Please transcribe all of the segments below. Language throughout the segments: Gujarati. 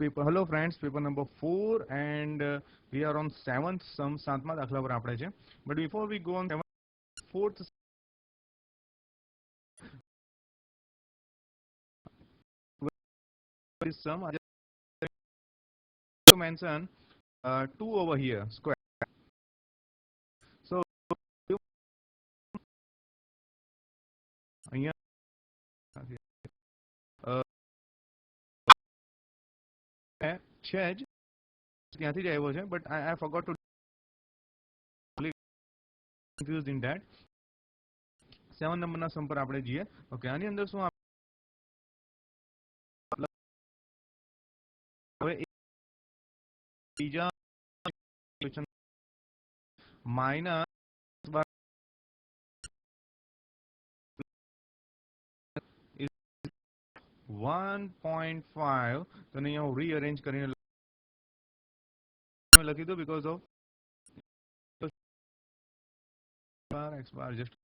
hello friends paper number 4 and uh, we are on 7th sum 7th ma dakhla par aapde but before we go on 4th sum sum to mention uh, 2 over here square છે જ ત્યાંથી જ આવ્યો છે but I I forgot to confuse in that seven નંબરના સમ પર આપણે જઈએ ઓકે આની અંદર શું હવે બીજા માઇનસ 1.5 તો નહીં હું રીઅરેન્જ કરીને મેં લખી દઉં because of bar x bar just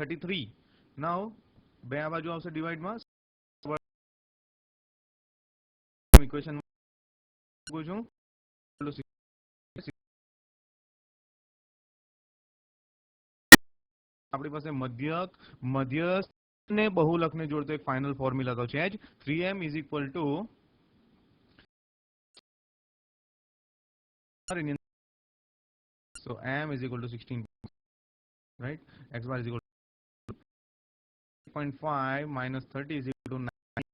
33 now બે આ બાજુ આવશે ડિવાઇડમાં ઇક્વેશન મૂકું છું આપણી પાસે મધ્યક મધ્યસ્થ ને બહુલકને જોડતો એક ફાઇનલ ફોર્મ્યુલા તો છે જ three m is equal to so m is equal to 16 right x bar is equal to 0.5 minus 30 is equal to 9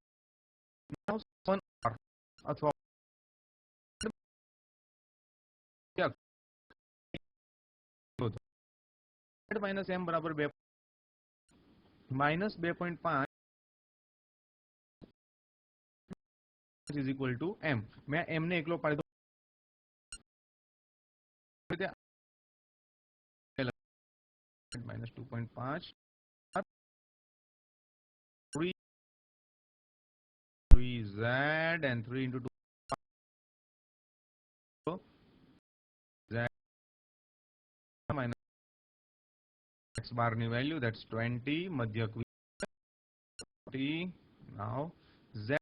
now 1 અથવા माइनस एम बराबर माइनस बे पॉइंट पांच मैं एक पड़ो टू पॉइंट पांच and three into two x bar ની વેલ્યુ that's 20 મધ્યક 20 now z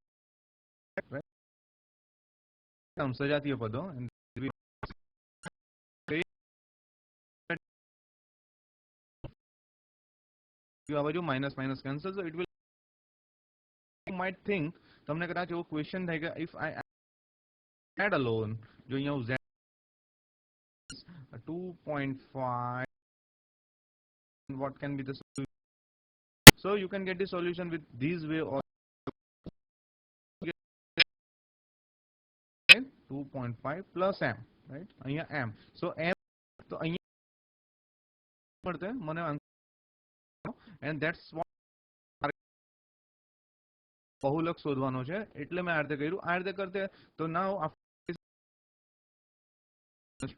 some સજાતીય પદો and આ બાજુ minus minus cancel so it will might think તમને કદાચ એવો ક્વેશ્ચન થાય કે ઇફ આઈ એડ અલોન જો અહીંયા હું z 2.5 and what can be the solution. So you can get the solution with these way or 2.5 plus m right અહીંયા m so m So તો અહીંયા મળતે મને and that's what બહુલક શોધવાનો છે એટલે મેં આ રીતે કર્યું આ રીતે કરતે તો નાવ આફ્ટર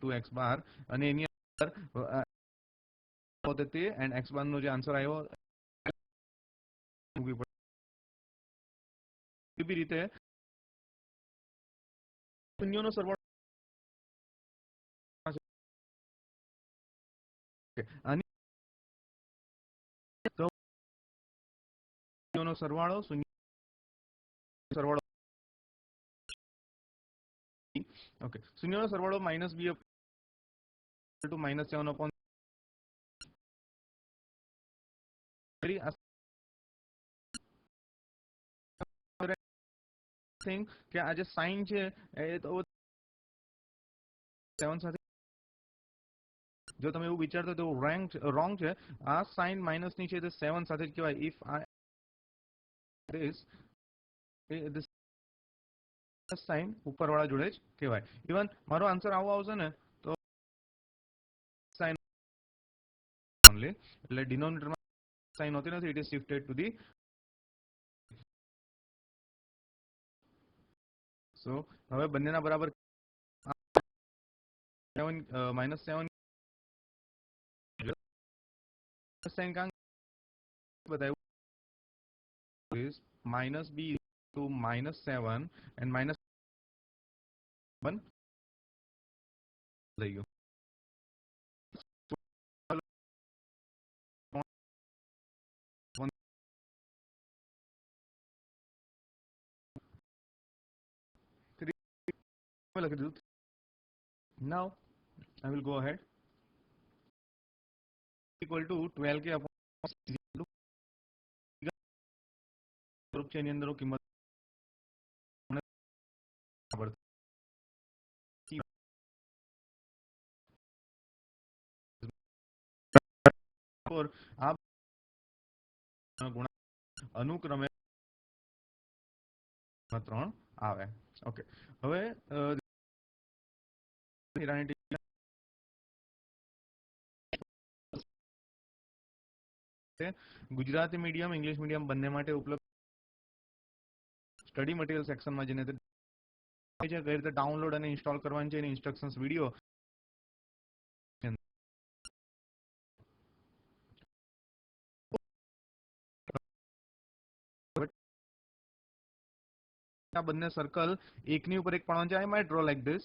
2x બાર અને એની અંદર होते थे एंड x1 નો જે આન્સર આયો કે ભી રીતે નું નો સરવાળો ઓકે અને તો નું નો સરવાળો શૂન્ય સરવાળો ઓકે શૂન્ય નો સરવાળો -b / 2 - 7 / थिंक કે આ જો સાઇન છે તો જો તમે એવું વિચાર તો તો રેન્ક રોંગ છે આ સાઇન માઈનસ ની છે તો 7 સાથે કહેવાય ઇફ આ ઇસ This sign ઉપર વાળા જુડે જ કહેવાય ઈવન મારો આન્સર આવો આવો છે ને તો સાઇન ઓન્લી એટલે ડિનોમિનેટર sign હોતી નથી it is shifted to the so હવે બંનેના બરાબર સેવન માઇનસ સેવન સંકાંક બતાવ્યું is minus b to minus 7 and minus 1 થઈ ગયું કલેક ડુટ now I will go ahead equal to 12 કે અપન ગુરુખે ની અંદર ઓ કિંમત બરત કી સર ફર આપ ગુણા અનુક્રમે પાત્રણ આવે ઓકે હવે हिराणी डिले गुजराती मीडियम इंग्लिश मीडियम बनने માટે ઉપલબ્ધ સ્ટડી મટીરીયલ સેક્શન માં જને તે જે કરે તો ડાઉનલોડ અને ઇન્સ્ટોલ કરવાની જે ઇન્સ્ટ્રક્શન્સ વિડિયો આ બનને સર્કલ એક ની ઉપર એક પાડવા જોઈએ આ મે draw like this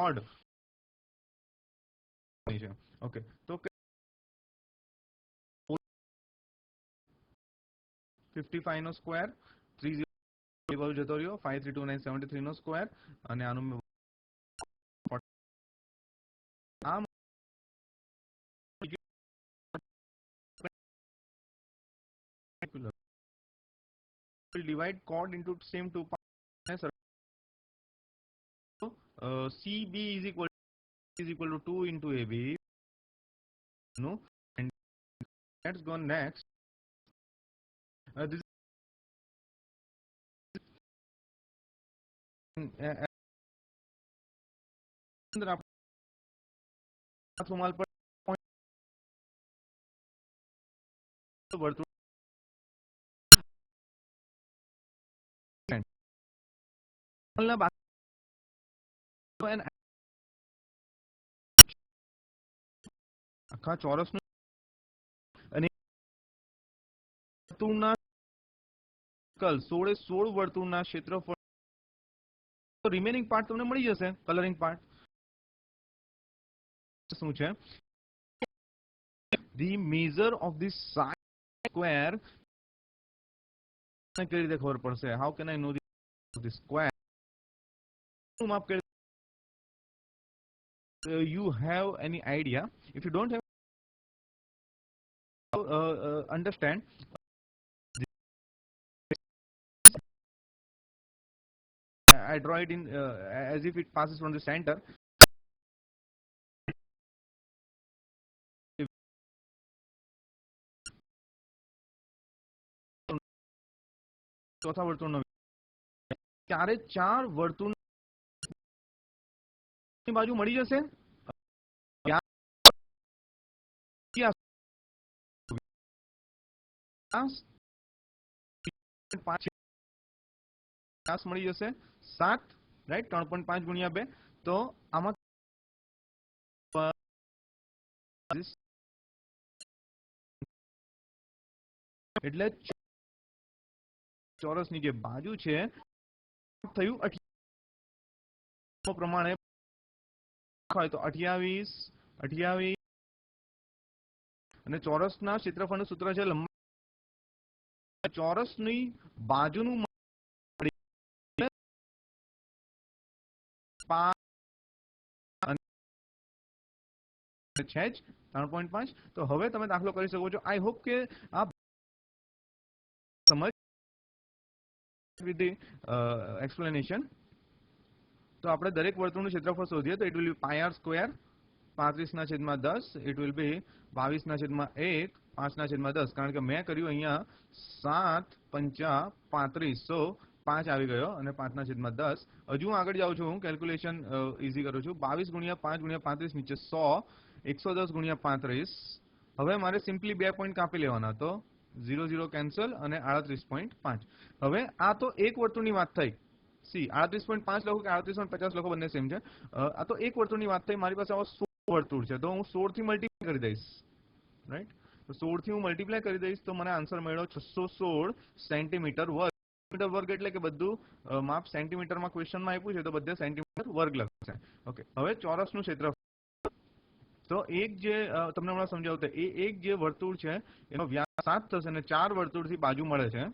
odd okay तो fifty five no square three zero zero five three two nine seventy three no square um divide code into same two part Uh, CB is equal is equal to 2 into AB no and let's go next uh, this અંદર આપણે પર વર્તુળ અને આખા ચોરસનું અને વર્તુળના કલ સોળે સોળ વર્તુળના ક્ષેત્રફળ રિમેનિંગ પાર્ટ તમને મળી જશે કલરિંગ પાર્ટ શું છે the measure of the side square કેવી રીતે ખબર પડશે how can I know the square માફ કરી Uh, you have any idea. If you don't have uh, uh, understand I draw it in as if it passes from the center ચોથા વર્તુળનો ચારે ચાર ચાર બાજુ મળી જશે મળી જશે સાત રાઈટ ત્રણ પોઈન્ટ પાંચ ગુણ્યા બે તો આમાં એટલે ચોરસની જે બાજુ છે થયું પ્રમાણે હોય તો અઠ્યાવીસ અઠ્યાવીસ અને ચોરસના ક્ષેત્રફળનું સૂત્ર છે લંબાઈ ચોરસની બાજુનું છે જ ત્રણ પોઈન્ટ પાંચ તો હવે તમે દાખલો કરી શકો છો આઈ હોપ કે આ સમજ વિથ ધી એક્સપ્લેનેશન તો આપણે દરેક વર્તુળનું ક્ષેત્રફળ શોધીએ તો it will be pi r square પાંત્રીસના છેદમાં દસ ઇટ વિલ બી બાવીસના છેદમાં એક પાંચના છેદમાં દસ કારણ કે મેં કર્યું અહીંયા સાત પંચા પાંત્રીસ સો પાંચ આવી ગયો અને પાંચના છેદમાં દસ હજુ આગળ જાઉં છું હું કેલ્ક્યુલેશન ઇઝી કરું છું બાવીસ ગુણ્યા પાંચ ગુણ્યા પાંત્રીસ નીચે સો એકસો દસ ગુણ્યા પાંત્રીસ હવે મારે સિમ્પલી બે પોઈન્ટ કાપી લેવાના તો ઝીરો ઝીરો કેન્સલ અને આડત્રીસ પોઈન્ટ પાંચ હવે આ તો એક વર્તુળની વાત થઈ સી આડત્રીસ પોઈન્ટ પાંચ લખો કે આડત્રીસ પોઈન્ટ પચાસ લખો બંને સેમ છે આ તો એક વર્તુળની વાત થઈ મારી પાસે આવા સોળ વર્તુળ છે તો હું સોળથી મલ્ટીપ્લાય કરી દઈશ રાઈટ તો સોળથી હું મલ્ટીપ્લાય કરી દઈશ તો મને આન્સર મળ્યો છસો સોળ સેન્ટીમીટર વર્ગ સેન્ટીમીટર વર્ગ એટલે કે બધું માપ સેન્ટીમીટરમાં ક્વેશ્ચનમાં આપ્યું છે તો બધે સેન્ટીમીટર વર્ગ લખશે ઓકે હવે ચોરસનું ક્ષેત્ર તો એક જે તમને હમણાં સમજાવતો એ એક જે વર્તુળ છે એનો વ્યાસ સાત થશે અને ચાર વર્તુળથી બાજુ મળે છે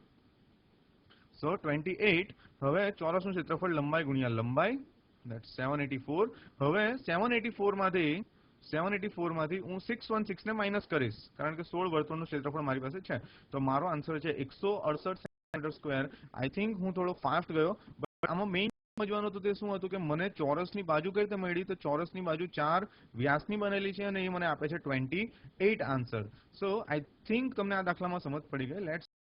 સો ટ્વેન્ટી એઇટ હવે ચોરસનું ક્ષેત્રફળ લંબાઈ ગુણ્યા લંબાઈ દેટ સેવન એટી ફોર હવે સેવન એટી ફોરમાંથી સેવન એટી ફોરમાંથી હું સિક્સ વન સિક્સ ને માઇનસ કરીશ કારણ કે સોળ વર્તુળનું ક્ષેત્રફળ મારી પાસે છે તો મારો આન્સર છે એકસો અડસઠ સેન્ટીમીટર સ્ક્વેર આઈ થિંક હું થોડો ફાસ્ટ ગયો બટ આમાં મેઇન સમજવાનું હતું તે શું હતું કે મને ચોરસની બાજુ કઈ રીતે મળી તો ચોરસની બાજુ ચાર વ્યાસની બનેલી છે અને એ મને આપે છે twenty eight answer so I think તમને આ દાખલામાં સમજ પડી ગઈ લેટ